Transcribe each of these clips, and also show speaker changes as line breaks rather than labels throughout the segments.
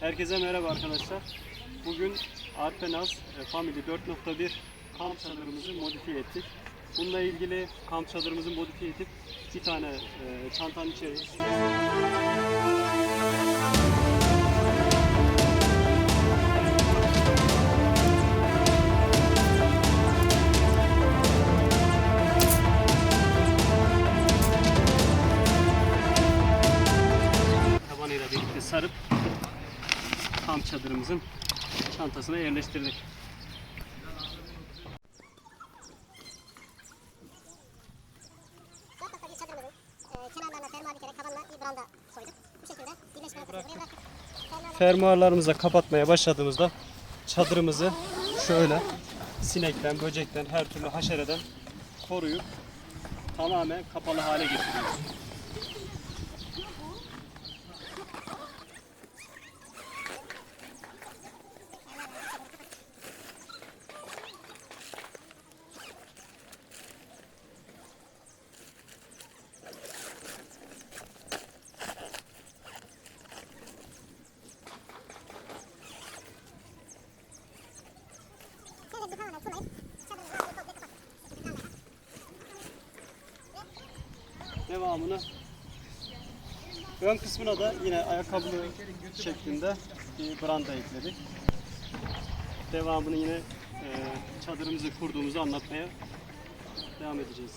Herkese merhaba arkadaşlar. Bugün Arpenaz e, Family 4.1 kamp çadırımızı modifiye ettik. Bununla ilgili kamp çadırımızı modifiye edip bir tane e, çantanın birlikte sarıp kamp çadırımızın çantasına yerleştirdik.
E,
Fermuarlarımıza kapatmaya başladığımızda çadırımızı şöyle sinekten, böcekten, her türlü haşereden koruyup tamamen kapalı hale getiriyoruz. Devamını ön kısmına da yine ayakkabı şeklinde bir branda ekledik. Devamını yine e, çadırımızı kurduğumuzu anlatmaya devam edeceğiz.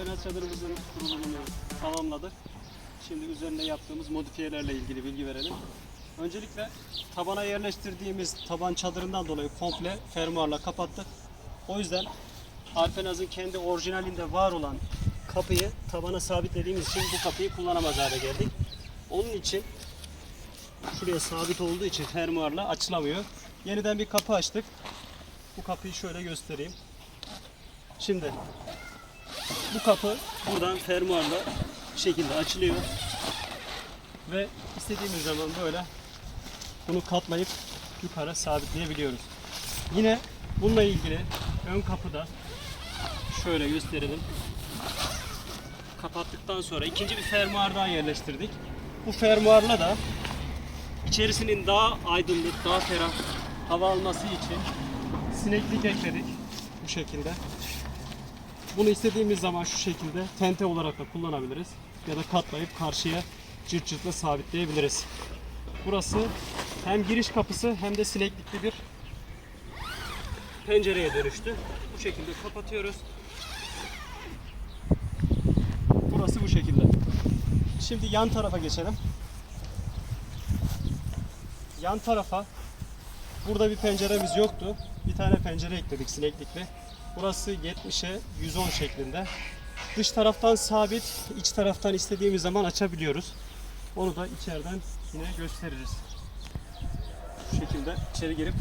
Arpenaz çadırımızın kurulumunu tamamladık. Şimdi üzerine yaptığımız modifiyelerle ilgili bilgi verelim. Öncelikle tabana yerleştirdiğimiz taban çadırından dolayı komple fermuarla kapattık. O yüzden Arpenaz'ın kendi orijinalinde var olan kapıyı tabana sabitlediğimiz için bu kapıyı kullanamaz hale geldik. Onun için şuraya sabit olduğu için fermuarla açılamıyor. Yeniden bir kapı açtık. Bu kapıyı şöyle göstereyim. Şimdi bu kapı buradan fermuarla şekilde açılıyor. Ve istediğimiz zaman böyle bunu katlayıp yukarı sabitleyebiliyoruz. Yine bununla ilgili ön kapıda şöyle gösterelim. Kapattıktan sonra ikinci bir fermuar daha yerleştirdik. Bu fermuarla da içerisinin daha aydınlık, daha ferah hava alması için sineklik ekledik bu şekilde. Bunu istediğimiz zaman şu şekilde tente olarak da kullanabiliriz. Ya da katlayıp karşıya cırt cırtla sabitleyebiliriz. Burası hem giriş kapısı hem de sineklikli bir pencereye dönüştü. Bu şekilde kapatıyoruz. Burası bu şekilde. Şimdi yan tarafa geçelim. Yan tarafa burada bir penceremiz yoktu. Bir tane pencere ekledik sineklikli. Burası 70'e 110 şeklinde. Dış taraftan sabit, iç taraftan istediğimiz zaman açabiliyoruz. Onu da içeriden yine gösteririz. Şu şekilde içeri girip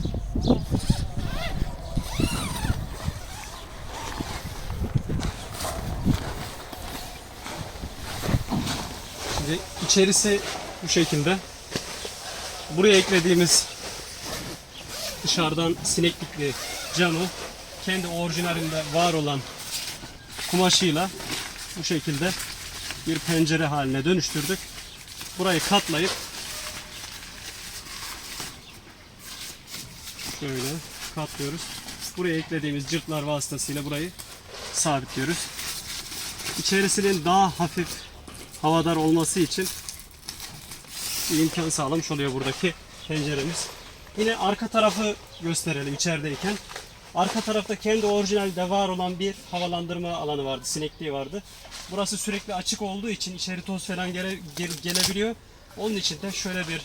Şimdi içerisi bu şekilde. Buraya eklediğimiz dışarıdan sineklikli camı kendi orijinalinde var olan kumaşıyla bu şekilde bir pencere haline dönüştürdük. Burayı katlayıp şöyle katlıyoruz. Buraya eklediğimiz cırtlar vasıtasıyla burayı sabitliyoruz. İçerisinin daha hafif havadar olması için bir imkan sağlamış oluyor buradaki penceremiz. Yine arka tarafı gösterelim içerideyken. Arka tarafta kendi orijinalde var olan bir havalandırma alanı vardı, sinekliği vardı. Burası sürekli açık olduğu için içeri toz falan gele, gel- gelebiliyor. Onun için de şöyle bir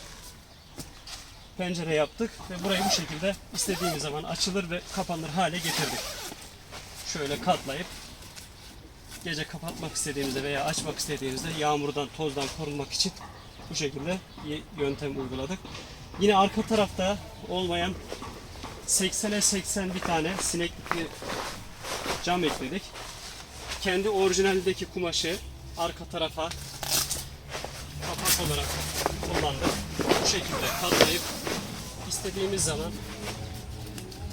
pencere yaptık ve burayı bu şekilde istediğimiz zaman açılır ve kapanır hale getirdik. Şöyle katlayıp gece kapatmak istediğimizde veya açmak istediğimizde yağmurdan, tozdan korunmak için bu şekilde yöntem uyguladık. Yine arka tarafta olmayan 80'e 80 bir tane sineklikli cam ekledik. Kendi orijinaldeki kumaşı arka tarafa kapak olarak kullandık. Bu şekilde katlayıp istediğimiz zaman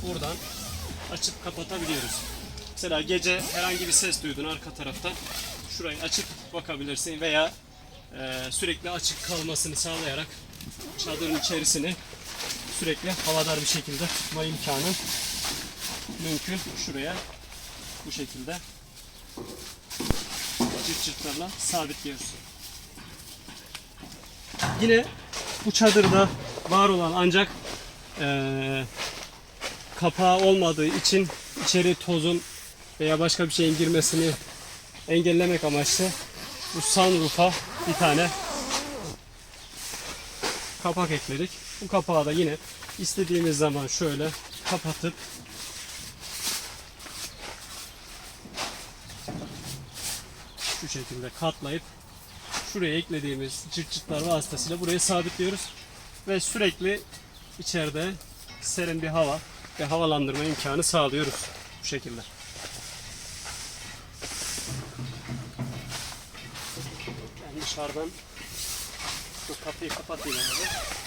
buradan açıp kapatabiliyoruz. Mesela gece herhangi bir ses duydun arka tarafta şurayı açıp bakabilirsin veya e, sürekli açık kalmasını sağlayarak çadırın içerisini sürekli havadar bir şekilde tutma imkanı mümkün. Şuraya bu şekilde çıt çıtlarla sabitliyoruz. Yine bu çadırda var olan ancak eee, kapağı olmadığı için içeri tozun veya başka bir şeyin girmesini engellemek amaçlı bu sunroof'a bir tane kapak ekledik. Bu kapağı da yine istediğimiz zaman şöyle kapatıp şu şekilde katlayıp şuraya eklediğimiz çıt çıtlar vasıtasıyla buraya sabitliyoruz ve sürekli içeride serin bir hava ve havalandırma imkanı sağlıyoruz bu şekilde. Ben dışarıdan şu kapıyı kapatayım. Abi.